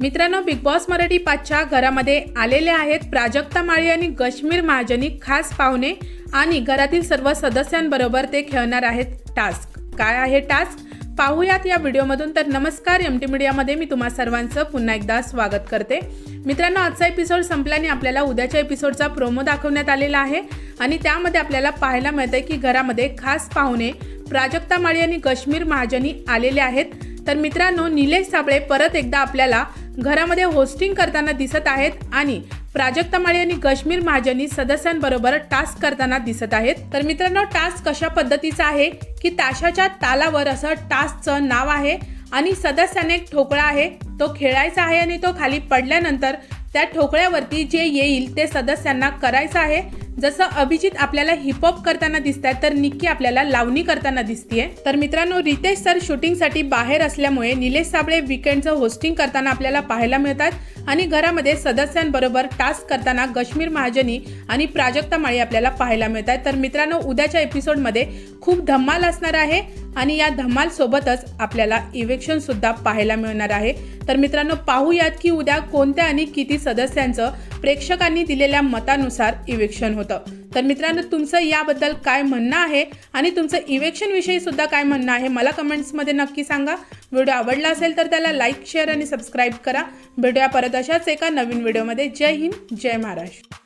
मित्रांनो big boss Marathi पाचच्या घरामध्ये आलेले आहेत प्राजक्ता माळी आणि कश्मीर महाजनी खास पाहुणे आणि घरातील सर्व सदस्यांबरोबर ते खेळणार आहेत टास्क. काय आहे टास्क? पाहूयात या व्हिडिओमधून. तर नमस्कार एम टी मीडियामध्ये मी तुम्हा सर्वांचं पुन्हा एकदा स्वागत करते. मित्रांनो आजचा एपिसोड संपल्याने आपल्याला उद्याच्या एपिसोडचा प्रोमो दाखवण्यात आलेला आहे आणि त्यामध्ये आपल्याला पाहायला मिळतं की घरामध्ये खास पाहुणे प्राजक्ता माळी आणि कश्मीर महाजनी आलेले आहेत. तर मित्रांनो निलेश साबळे परत एकदा आपल्याला घरामध्ये होस्टिंग करताना दिसत आहेत आणि प्राजक्ता माळी आणि कश्मीर महाजनी सदस्यांबरोबर टास्क करताना दिसत आहेत. तर मित्रांनो टास्क कशा पद्धतीचा आहे की ताशाच्या तालावर असं टास्कचं नाव आहे आणि सदस्याने एक ठोकळा आहे. तो खेळायचा आहे आणि तो खाली पडल्यानंतर त्या ठोकळ्यावरती जे येईल ते सदस्यांना करायचं आहे. जसं अभिजित आपल्याला हिपहॉप करताना दिसतात तर निक्की आपल्याला लावणी करताना दिसतीये. तर मित्रांनो रितेश सर शूटिंगसाठी बाहेर असल्यामुळे निलेश साबळे विकेंडचं होस्टिंग करताना आपल्याला पाहायला मिळतात आणि घरामध्ये सदस्यांबरोबर टास्क करताना कश्मीर महाजनी आणि प्राजक्ता माळी आपल्याला पाहायला मिळतात तर मित्रांनो उद्याच्या एपिसोडमध्ये खूप धम्माल असणार आहे आणि या धम्माल सोबतच आपल्याला इव्हेक्शन सुद्धा पाहायला मिळणार आहे. तर मित्रांनो पाहूयात की उद्या कोणत्या आणि किती सदस्यांचं प्रेक्षकांनी दिलेल्या मतानुसार इव्हेक्शन होतं. तर मित्रांनो तुमचं याबद्दल काय म्हणणं आहे आणि तुमचं इव्हेक्शन विषयी सुद्धा काय म्हणणं आहे मला कमेंट्समध्ये नक्की सांगा. व्हिडिओ आवडला असेल तर त्याला लाईक शेअर आणि सबस्क्राईब करा. भेटूया परत अशाच एका नवीन व्हिडिओमध्ये. जय हिंद जय महाराष्ट्र.